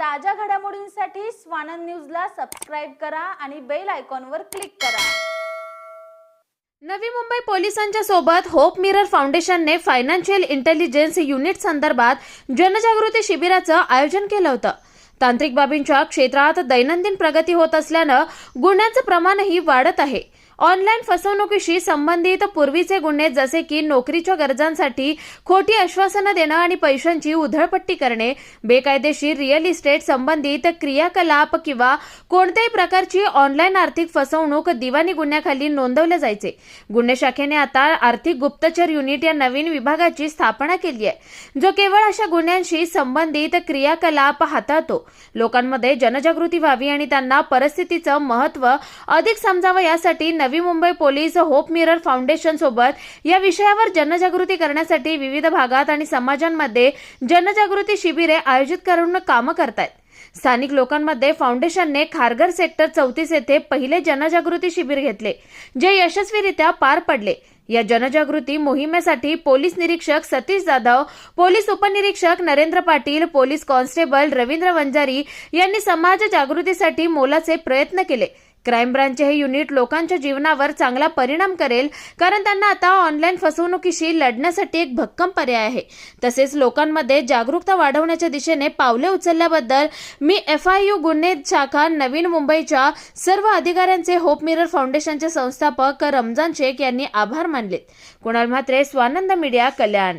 ताज्या घडामोडींसाठी स्वानंद न्यूजला सबस्क्राईब करा आणि बेल आयकॉनवर क्लिक करा. नवी मुंबई पोलिसांच्या सोबत होप मिरर फाउंडेशनने फायनान्शियल इंटेलिजन्स युनिट संदर्भात जनजागृती शिबिराचं आयोजन केलं होतं. तांत्रिक बाबींच्या क्षेत्रात दैनंदिन प्रगती होत असल्यानं गुन्ह्यांचं प्रमाणही वाढत आहे. ऑनलाईन फसवणुकीशी संबंधित पूर्वीचे गुन्हे जसे की नोकरीच्या गरजांसाठी खोटी आश्वासनं देणं आणि पैशांची उधळपट्टी करणे बेकायदेशीर रिअल इस्टेट संबंधित क्रियाकलाप किंवा कोणत्याही प्रकारची ऑनलाईन आर्थिक फसवणूक दिवाणी गुन्ह्याखाली नोंदवले जायचे. गुन्हे शाखेने आता आर्थिक गुप्तचर युनिट या नवीन विभागाची स्थापना केली आहे जो केवळ अशा गुन्ह्यांशी संबंधित क्रियाकलाप हाताळतो. लोकांमध्ये जनजागृती व्हावी आणि त्यांना परिस्थितीचं महत्त्व अधिक समजावं यासाठी Navi Mumbai police Hope Mirror Foundation सोबत या विषयावर जनजागृती करण्यासाठी विविध भागात आणि समाजांमध्ये जनजागृती शिबिरे आयोजित करून कामं करतायत. स्थानिक लोकांमध्ये फाउंडेशनने खारघर सेक्टर चौतीस येथे पहिले जनजागृती शिबिर घेतले जे यशस्वीरित्या पार पडले. या जनजागृती मोहिमेसाठी पोलीस निरीक्षक सतीश जाधव पोलीस उपनिरीक्षक नरेंद्र पाटील पोलीस कॉन्स्टेबल रवींद्र वंजारी यांनी समाज जागृतीसाठी मोलाचे प्रयत्न केले. क्राईम ब्रांचचे हे युनिट लोकांच्या जीवनावर चांगला परिणाम करेल कारण त्यांना आता ऑनलाईन फसवणुकीशी लढण्यासाठी एक भक्कम पर्याय आहे. तसेच लोकांमध्ये जागरूकता वाढवण्याच्या दिशेने पावले उचलल्याबद्दल मी एफ आय यू गुन्हे शाखा नवीन मुंबईच्या सर्व अधिकाऱ्यांचे होप मिरर फाउंडेशनचे संस्थापक रमजान शेख यांनी आभार मानलेत. कुणाल म्हात्रे स्वानंद मीडिया कल्याण.